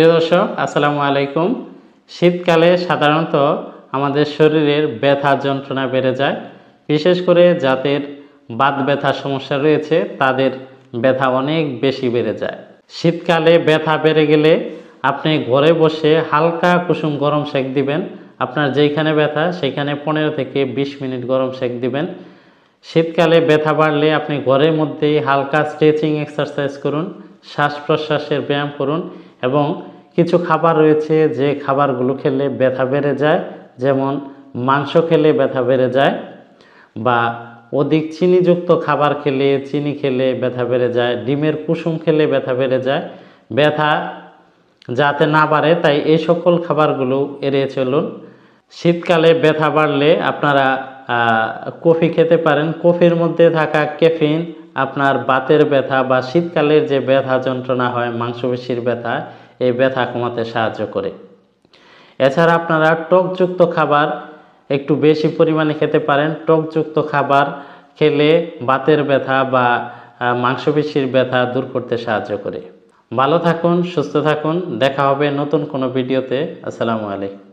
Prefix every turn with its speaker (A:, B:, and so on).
A: প্রিয় দর্শক, আসসালামু আলাইকুম। শীতকালে সাধারণত আমাদের শরীরের ব্যথা যন্ত্রণা বেড়ে যায়। বিশেষ করে যাদের বাত ব্যথার সমস্যা রয়েছে, তাদের ব্যথা অনেক বেশি বেড়ে যায়। শীতকালে ব্যথা বেড়ে গেলে আপনি ঘরে বসে হালকা কুসুম গরম সেক দিবেন। আপনার যেইখানে ব্যথা সেইখানে পনেরো থেকে বিশ মিনিট গরম সেক দিবেন। শীতকালে ব্যথা বাড়লে আপনি ঘরের মধ্যেই হালকা স্ট্রেচিং এক্সারসাইজ করুন, শ্বাস প্রশ্বাসের ব্যায়াম করুন এবং কিছু খাবার রয়েছে যে খাবারগুলো খেলে ব্যথা বেড়ে যায়, যেমন মাংস খেলে ব্যথা বেড়ে যায় বা অধিক চিনিযুক্ত খাবার খেলে, চিনি খেলে ব্যথা বেড়ে যায়, ডিমের কুসুম খেলে ব্যথা বেড়ে যায়, ব্যথা যাতে না বাড়ে, তাই এই সকল খাবারগুলো এড়িয়ে চলুন। শীতকালে ব্যথা বাড়লে আপনারা কফি খেতে পারেন। কফির মধ্যে থাকা ক্যাফিন আপনার বাতের ব্যথা বা শীতকালের যে ব্যথা যন্ত্রণা হয়, মাংসপেশির ব্যথা, এই ব্যথা কমাতে সাহায্য করে। এছাড়া আপনারা টকযুক্ত খাবার একটু বেশি পরিমাণে খেতে পারেন। টকযুক্ত খাবার খেলে বাতের ব্যথা বা মাংসপেশির ব্যথা দূর করতে সাহায্য করে। ভালো থাকুন, সুস্থ থাকুন। দেখা হবে নতুন কোনো ভিডিওতে। আসসালামু আলাইকুম।